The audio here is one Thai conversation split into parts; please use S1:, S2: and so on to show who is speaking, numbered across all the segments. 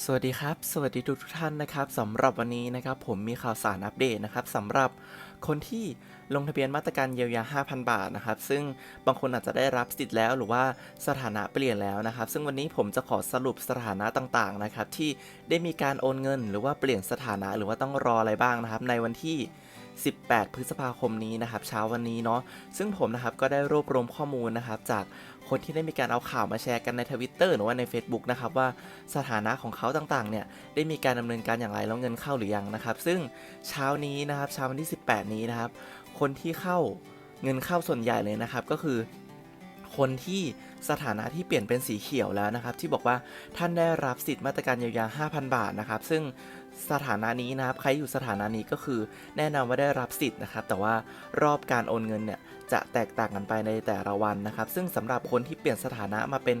S1: สวัสดีครับ สวัสดีทุกท่านนะครับสำหรับวันนี้นะครับ ผมมีข่าวสารอัปเดตนะครับสำหรับคนที่ลงทะเบียนมาตรการเยียวยา 5,000 บาทนะครับ ซึ่งบางคนอาจจะได้รับสิทธิ์แล้วหรือว่าสถานะเปลี่ยนแล้วนะครับ ซึ่งวันนี้ผมจะขอสรุปสถานะต่างๆนะครับที่ได้มีการโอนเงิน หรือว่าเปลี่ยนสถานะหรือว่าต้องรออะไรบ้างนะครับ ในวันที่ 18 พฤษภาคมนี้นะครับเช้าวันนี้เนาะซึ่งผมนะครับก็ได้รวบรวมข้อมูลนะครับจากคนที่ได้มีการเอาข่าวมาแชร์กันในทวิตเตอร์หรือว่าใน Facebook นะครับว่าสถานะของเขาต่างๆเนี่ยได้มีการดำเนินการอย่างไรแล้วเงินเข้าหรือยังนะครับ ซึ่งเช้านี้นะครับเช้าวันที่ 18 นี้นะครับคนที่เข้าเงินเข้าส่วนใหญ่เลยนะครับก็คือคนที่ สถานะที่เปลี่ยนเป็นสีเขียวแล้วนะครับ ที่บอกว่าท่านได้รับสิทธิ์มาตรการเยียวยา 5,000 บาทนะครับ ซึ่งสถานะนี้นะครับ ใครอยู่สถานะนี้ก็คือแน่นอนว่าได้รับสิทธิ์นะครับ แต่ว่ารอบการโอนเงินเนี่ยจะแตกต่างกันไปในแต่ละวันนะครับ ซึ่งสำหรับคนที่เปลี่ยนสถานะมาเป็น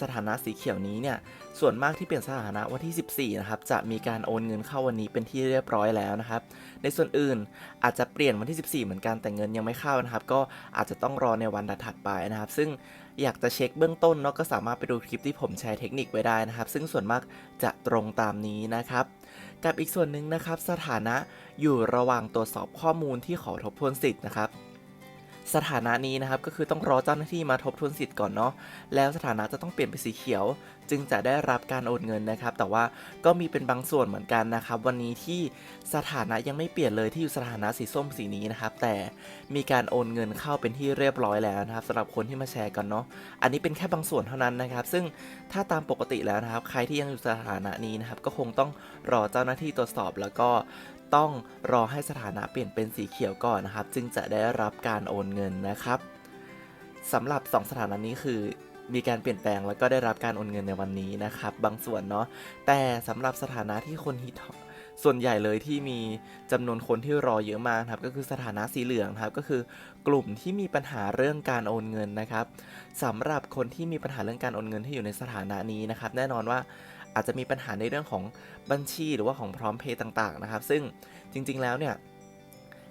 S1: สถานะสีเขียวนี้เนี่ย ส่วนมากที่เปลี่ยนสถานะวันที่ 14 นะครับ จะมีการโอนเงินเข้าวันนี้เป็นที่เรียบร้อยแล้วนะครับ ในส่วนอื่นอาจจะเปลี่ยนวันที่ 14 เหมือนกันแต่เงินยังไม่เข้านะครับ ก็อาจจะต้องรอในวันถัดไปนะครับ ซึ่ง อยากจะเช็คเบื้องต้นเนาะก็สามารถไปดูคลิปที่ผมแชร์เทคนิคไว้ได้นะครับ ซึ่งส่วนมากจะตรงตามนี้นะครับ กับอีกส่วนหนึ่งนะครับ สถานะอยู่ระหว่างตรวจสอบข้อมูลที่ขอทบทวนสิทธิ์นะครับ สถานะนี้นะครับก็คือต้องรอเจ้าหน้าที่มาทบทวนสิทธิ์ก่อนเนาะแล้วสถานะจะต้องเปลี่ยนเป็นสีเขียว จึงจะได้รับการโอนเงินนะครับ แต่ว่าก็มีเป็นบางส่วนเหมือนกันนะครับ วันนี้ที่สถานะยังไม่เปลี่ยนเลยที่อยู่สถานะสีส้มสีนี้นะครับ แต่มีการโอนเงินเข้าเป็นที่เรียบร้อยแล้วนะครับสำหรับคนที่มาแชร์กันเนาะอันนี้เป็นแค่บางส่วนเท่านั้นนะครับ ซึ่งถ้าตามปกติแล้วนะครับ ใครที่ยังอยู่สถานะนี้นะครับก็คงต้องรอเจ้าหน้าที่ตรวจสอบแล้วก็ ต้องรอให้สถานะเปลี่ยนเป็นสีเขียวก่อนนะครับ จึงจะได้รับการโอนเงินนะครับสำหรับ 2 สถานะนี้คือมีการเปลี่ยนแปลงแล้วก็ได้รับการโอนเงินในวันนี้นะครับ บางส่วนเนาะแต่สำหรับสถานะที่คนฮิตส่วนใหญ่เลยที่มีจำนวนคนที่รอเยอะมากนะครับ ก็คือสถานะสีเหลืองครับ ก็คือกลุ่มที่มีปัญหาเรื่องการโอนเงินนะครับสำหรับคนที่มีปัญหาเรื่องการโอนเงินที่อยู่ในสถานะนี้นะครับ แน่นอนว่า อาจจะมีปัญหาในเรื่องของบัญชีหรือว่าของพร้อมเพย์ต่างๆนะครับ ซึ่งจริงๆแล้วเนี่ย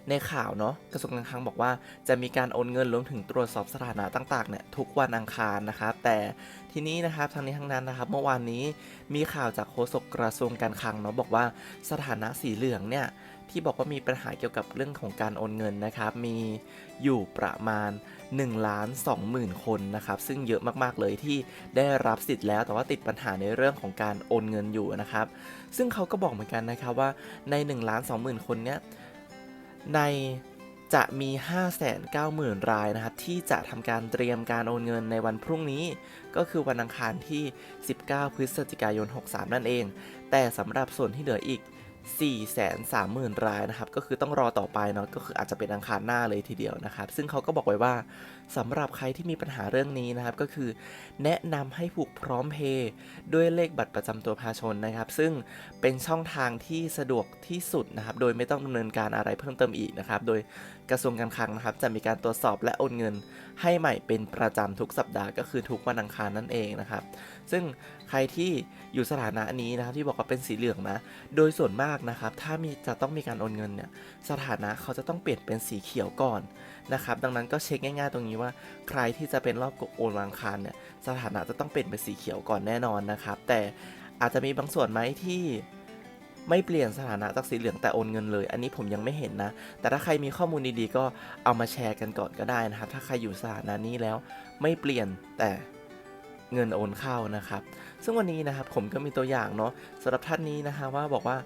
S1: ในข่าวเนาะกระทรวงการคลังบอกว่าจะมีการโอนเงินรวมถึงตรวจสอบสถานะต่างๆเนี่ยทุกวันอังคารนะครับ แต่ทีนี้นะครับทั้งนี้ทั้งนั้นนะครับ เมื่อวานนี้มีข่าวจากโฆษกกระทรวงการคลังเนาะบอกว่าสถานะสีเหลืองเนี่ย ที่บอกว่ามีปัญหาเกี่ยวกับเรื่องของการโอนเงินนะครับ มีอยู่ประมาณ1ล้าน2หมื่นคนนะครับ ซึ่งเยอะมาก ๆ เลยที่ได้รับสิทธิ์แล้ว แต่ว่าติดปัญหาในเรื่องของการโอนเงินอยู่นะครับ ซึ่งเขาก็บอกเหมือนกันนะครับว่าใน1ล้าน2หมื่นคนเนี้ย ในจะมี 590,000 รายนะครับ ที่จะทำการเตรียมการโอนเงินในวันพรุ่งนี้ ก็คือวันอังคารที่ 19 พฤศจิกายน 63 นั่นเอง แต่สำหรับส่วนที่เหลืออีก 430,000 รายนะครับ ก็คือต้องรอต่อไปเนาะ ก็คืออาจจะเป็นอังคารหน้าเลยทีเดียวนะครับ ซึ่งเขาก็บอกไว้ว่าสำหรับใครที่มีปัญหาเรื่องนี้นะครับ ก็คือแนะนำให้ผูกพร้อมเพย์ด้วยเลขบัตรประจำตัวประชาชนนะครับ ซึ่งเป็นช่องทางที่สะดวกที่สุดนะครับ โดยไม่ต้องดำเนินการอะไรเพิ่มเติมอีกนะครับ โดยกระทรวงการคลังนะครับ จะมีการตรวจสอบและโอนเงิน ให้ใหม่เป็นประจำทุกสัปดาห์ก็คือทุกวันอังคารนั่นเองนะครับ ซึ่งใครที่อยู่สถานะนี้นะครับที่บอกว่าเป็นสีเหลืองนะโดยส่วนมากนะครับ ถ้ามีจะต้องมีการโอนเงินเนี่ยสถานะเขาจะต้องเปลี่ยนเป็นสีเขียวก่อนนะครับ ดังนั้นก็เช็คง่าย ๆ ตรงนี้ว่า ใครที่จะเป็นรอบโอนวันอังคารเนี่ยสถานะจะต้องเปลี่ยนเป็นสีเขียวก่อนแน่นอนนะครับ แต่อาจจะมีบางส่วนไหมที่ ไม่เปลี่ยนสถานะจากสีเหลืองแต่โอนเงินเลย อันนี้ผมยังไม่เห็นนะ แต่ถ้าใครมีข้อมูลดีๆก็เอามาแชร์กันก่อนก็ได้นะครับ ถ้าใครอยู่สถานะนี้แล้วไม่เปลี่ยนแต่เงินโอนเข้านะครับ ซึ่งวันนี้นะครับผมก็มีตัวอย่างเนาะสำหรับท่านนี้นะคะว่าบอกว่า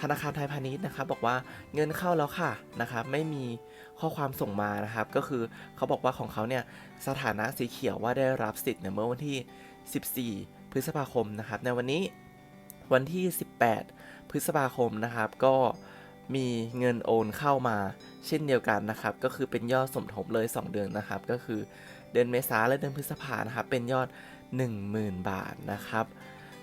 S1: ธนาคารไทยพาณิชย์นะครับบอกว่าเงินเข้าแล้วค่ะนะครับไม่มีข้อความส่งมานะครับ ก็คือเขาบอกว่าของเขาเนี่ยสถานะสีเขียวว่าได้รับสิทธิ์เนี่ยเมื่อวันที่ 14 พฤษภาคมนะครับในวันนี้ วันที่ 18 พฤษภาคมนะครับ ก็มีเงินโอนเข้ามา เช่นเดียวกันนะครับ ก็คือเป็นยอดสมทบเลย 2 เดือนนะครับ ก็คือเดือนเมษาและเดือนพฤษภานะครับ เป็นยอด 10,000 บาทนะครับ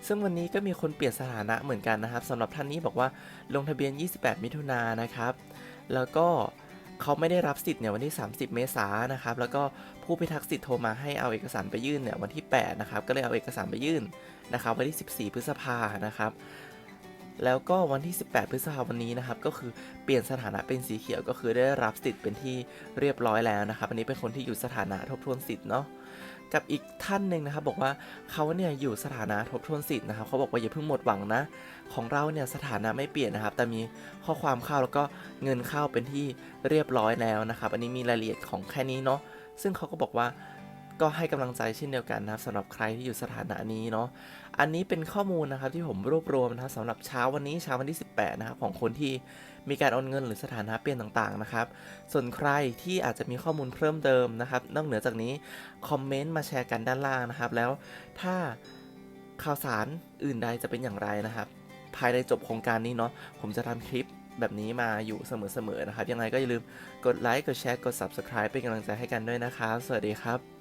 S1: ซึ่งวันนี้ก็มีคนเปลี่ยนสถานะเหมือนกันนะครับสำหรับท่านนี้บอกว่าลงทะเบียน 28 มิถุนายนนะครับ แล้วก็ เขาไม่ได้รับสิทธิ์เนี่ยวันที่ 30 เมษายนนะครับ แล้วก็ผู้พิทักษ์สิทธิ์โทรมาให้เอาเอกสารไปยื่นเนี่ยวันที่ 8 นะครับ ก็เลยเอาเอกสารไปยื่นนะครับวันที่ 14 พฤษภานะครับ แล้วก็วันที่ 18 พฤษภาคมวันนี้นะครับ ก็คือเปลี่ยนสถานะเป็นสีเขียวก็คือได้รับสิทธิ์เป็นที่เรียบร้อยแล้วนะครับ อันนี้เป็นคนที่อยู่สถานะทบทวนสิทธิ์เนาะ กับอีกท่านหนึ่งนะครับบอกว่าเขาเนี่ยอยู่สถานะทบทวนสิทธิ์นะครับเขาบอกว่าอย่าเพิ่งหมดหวังนะ ของเราเนี่ยสถานะไม่เปลี่ยนนะครับ แต่มีข้อความเข้าแล้วก็เงินเข้าเป็นที่เรียบร้อยแล้วนะครับ อันนี้มีรายละเอียดของแค่นี้เนาะซึ่งเขาก็บอกว่า ก็ให้กำลังใจเช่นเดียวกันนะครับสำหรับใครที่อยู่สถานะนี้เนาะอันนี้เป็นข้อมูลนะครับที่ผมรวบรวมนะครับสำหรับเช้าวันนี้เช้าวันที่ 18นะครับของคนที่มีการโอนเงินหรือสถานะเปลี่ยนต่างๆนะครับ ส่วนใครที่อาจจะมีข้อมูลเพิ่มเติมนะครับ นอกเหนือจากนี้คอมเมนต์มาแชร์กันด้านล่างนะครับ แล้วถ้าข่าวสารอื่นใดจะเป็นอย่างไรนะครับ ภายในจบโครงการนี้เนาะผมจะทำคลิปแบบนี้มาอยู่เสมอๆนะครับ ยังไงก็อย่าลืมกดไลค์ กดแชร์ กด Subscribe เป็นกำลังใจให้กันด้วยนะครับ สวัสดีครับ